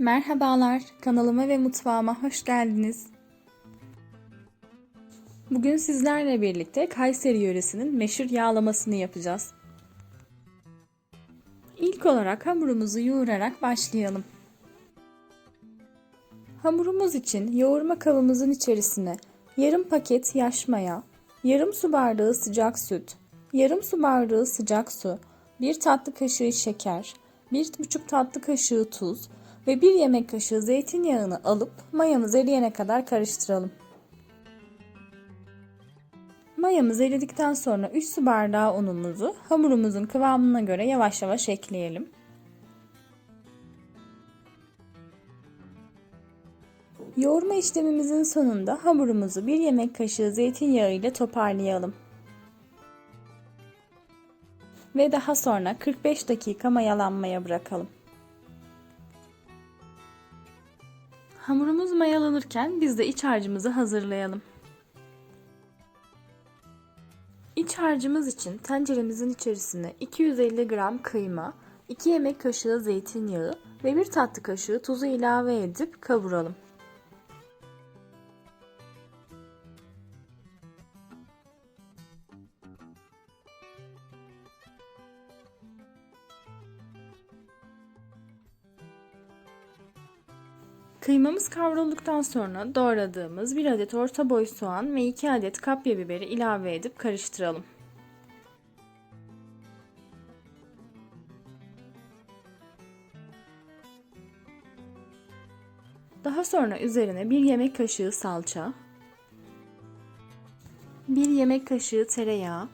Merhabalar, kanalıma ve mutfağıma hoş geldiniz. Bugün sizlerle birlikte Kayseri yöresinin meşhur yağlamasını yapacağız. İlk olarak hamurumuzu yoğurarak başlayalım. Hamurumuz için yoğurma kabımızın içerisine yarım paket yaş maya, yarım su bardağı sıcak süt, yarım su bardağı sıcak su, bir tatlı kaşığı şeker, bir buçuk tatlı kaşığı tuz ve bir yemek kaşığı zeytinyağını alıp mayamız eriyene kadar karıştıralım. Mayamız eridikten sonra 3 su bardağı unumuzu hamurumuzun kıvamına göre yavaş yavaş ekleyelim. Yoğurma işlemimizin sonunda hamurumuzu bir yemek kaşığı zeytinyağı ile toparlayalım. Ve daha sonra 45 dakika mayalanmaya bırakalım. Hamurumuz mayalanırken biz de iç harcımızı hazırlayalım. İç harcımız için tenceremizin içerisine 250 gram kıyma, 2 yemek kaşığı zeytinyağı ve 1 tatlı kaşığı tuzu ilave edip kavuralım. Kıymamız kavrulduktan sonra doğradığımız 1 adet orta boy soğan ve 2 adet kapya biberi ilave edip karıştıralım. Daha sonra üzerine 1 yemek kaşığı salça, 1 yemek kaşığı tereyağı,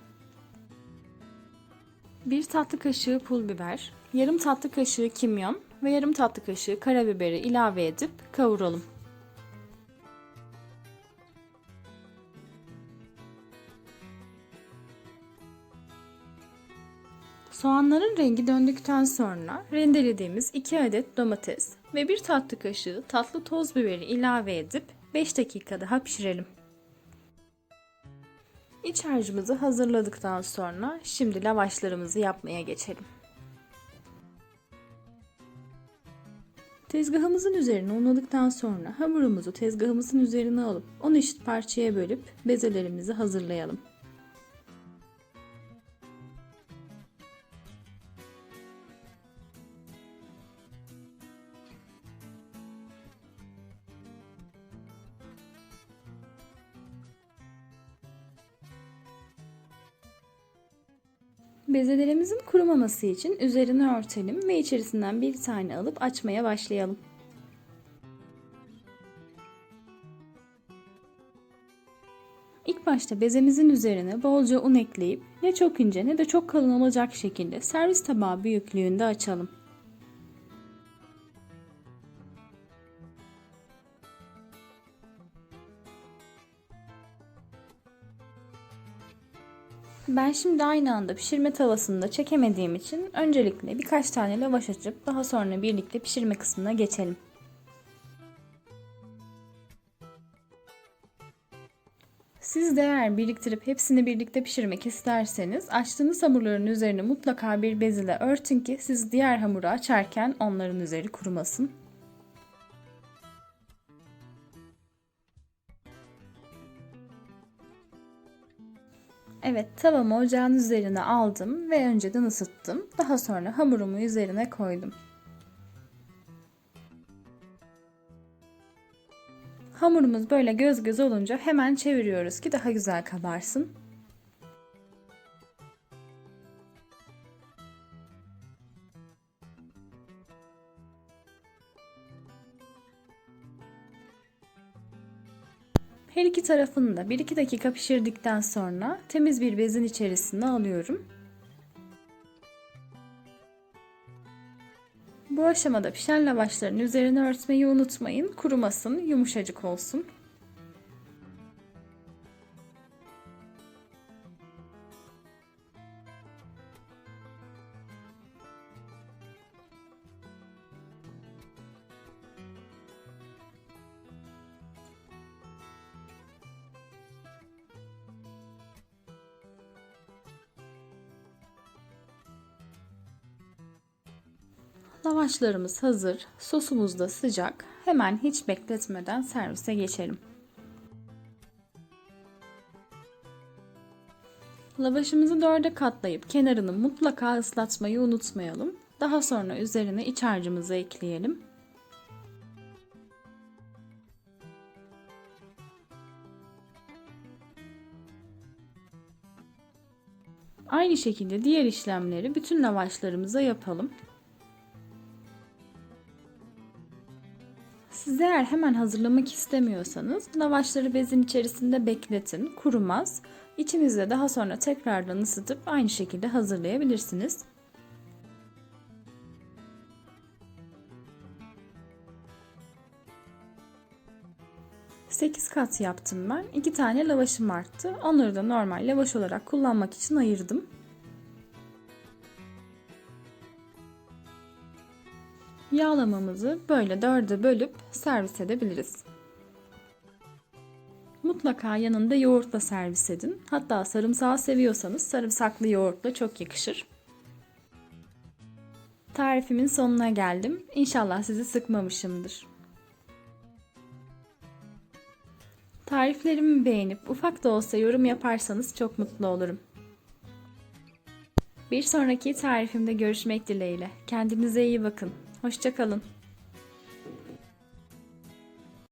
1 tatlı kaşığı pul biber, yarım tatlı kaşığı kimyon ve yarım tatlı kaşığı karabiberi ilave edip kavuralım. Soğanların rengi döndükten sonra rendelediğimiz 2 adet domates ve 1 tatlı kaşığı tatlı toz biberi ilave edip 5 dakika daha pişirelim. İç harcımızı hazırladıktan sonra şimdi lavaşlarımızı yapmaya geçelim. Tezgahımızın üzerine unladıktan sonra hamurumuzu tezgahımızın üzerine alıp 10 eşit parçaya bölüp bezelerimizi hazırlayalım. Bezelerimizin kurumaması için üzerini örtelim ve içerisinden bir tane alıp açmaya başlayalım. İlk başta bezemizin üzerine bolca un ekleyip ne çok ince ne de çok kalın olacak şekilde servis tabağı büyüklüğünde açalım. Ben şimdi aynı anda pişirme tavasında çekemediğim için öncelikle birkaç tane lavaş açıp daha sonra birlikte pişirme kısmına geçelim. Siz de eğer biriktirip hepsini birlikte pişirmek isterseniz açtığınız hamurların üzerine mutlaka bir bez ile örtün ki siz diğer hamuru açarken onların üzeri kurumasın. Evet tavamı ocağın üzerine aldım ve önceden ısıttım. Daha sonra hamurumu üzerine koydum. Hamurumuz böyle göz göz olunca hemen çeviriyoruz ki daha güzel kabarsın. Her iki tarafını da 1-2 dakika pişirdikten sonra temiz bir bezin içerisine alıyorum. Bu aşamada pişen lavaşların üzerine örtmeyi unutmayın. Kurumasın, yumuşacık olsun. Lavaşlarımız hazır, sosumuz da sıcak. Hemen hiç bekletmeden servise geçelim. Lavaşımızı dörde katlayıp kenarını mutlaka ıslatmayı unutmayalım. Daha sonra üzerine iç harcımızı ekleyelim. Aynı şekilde diğer işlemleri bütün lavaşlarımıza yapalım. Siz eğer hemen hazırlamak istemiyorsanız lavaşları bezin içerisinde bekletin, kurumaz. İçinizde daha sonra tekrardan ısıtıp aynı şekilde hazırlayabilirsiniz. Sekiz kat yaptım ben. 2 tane lavaşım arttı. Onları da normal lavaş olarak kullanmak için ayırdım. Yağlamamızı böyle dörde bölüp servis edebiliriz. Mutlaka yanında yoğurtla servis edin. Hatta sarımsağı seviyorsanız sarımsaklı yoğurtla çok yakışır. Tarifimin sonuna geldim. İnşallah sizi sıkmamışımdır. Tariflerimi beğenip ufak da olsa yorum yaparsanız çok mutlu olurum. Bir sonraki tarifimde görüşmek dileğiyle. Kendinize iyi bakın. Hoşçakalın.